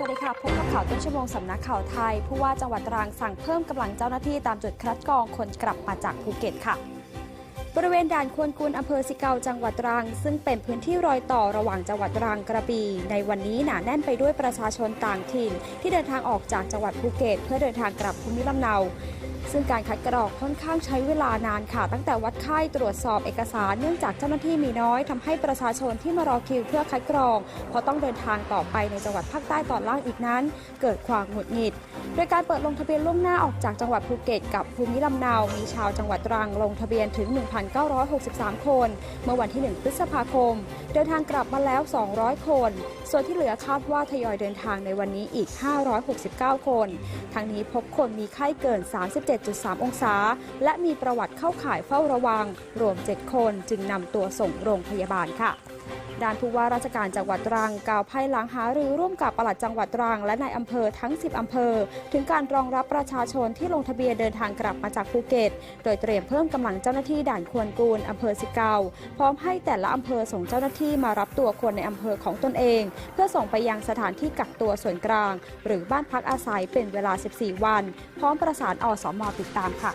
สวัสดีค่ะ พบกับข่าวต้นชั่วโมงสำนักข่าวไทย ผู้ว่าจังหวัดตรังสั่งเพิ่มกำลังเจ้าหน้าที่ตามจุดคัดกรองคนกลับมาจากภูเก็ตค่ะ บริเวณด่านควนกุลอำเภอสิเกาจังหวัดตรัง ซึ่งเป็นพื้นที่รอยต่อระหว่างจังหวัดตรังกระบี่ ในวันนี้หนาแน่นไปด้วยประชาชนต่างถิ่น ที่เดินทางออกจากจังหวัดภูเก็ต เพื่อเดินทางกลับภูมิลำเนาซึ่งการคัดกรองค่อนข้างใช้เวลานานค่ะ ตั้งแต่วัดไข้ตรวจสอบเอกสารเนื่องจากเจ้าหน้าที่มีน้อยทำให้ประชาชนที่มารอคิวเพื่อคัดกรอง เพราะต้องเดินทางต่อไปในจังหวัดภาคใต้ตอนล่างอีกนั้น เกิดความหงุดหงิด โดยการเปิดลงทะเบียนล่วงหน้าออกจากจังหวัดภูเก็ต กับภูมิลำเนา มีชาวจังหวัดตรังลงทะเบียนถึง1,963 คน เมื่อวันที่ 1 พฤษภาคม เดินทางกลับมาแล้ว 200 คน ส่วนที่เหลือคาดว่าทยอยเดินทางในวันนี้อีก 569 คน ทั้งนี้พบคนมีไข้เกิน 37.3 องศา และมีประวัติเข้าข่ายเฝ้าระวัง รวม 7 คนจึงนำตัวส่งโรงพยาบาลค่ะ ด้านผู้ว่าราชการจังหวัดตรังกล่าวภายหลังหารือร่วมกับปลัดจังหวัดตรังและนายอำเภอทั้ง 10 อำเภอ ถึงการรองรับประชาชนที่ลงทะเบียนเดินทางกลับมาจากภูเก็ต โดยเตรียมเพิ่มกำลังเจ้าหน้าที่ด่านควนกูลอำเภอสิเกาพร้อมให้แต่ละอำเภอส่งเจ้าหน้าที่มารับตัวคนในอำเภอของตนเอง เพื่อส่งไปยังสถานที่กักตัวส่วนกลาง หรือบ้านพักอาศัยเป็นเวลา 14 วัน พร้อมประสานอสมติดตามค่ะ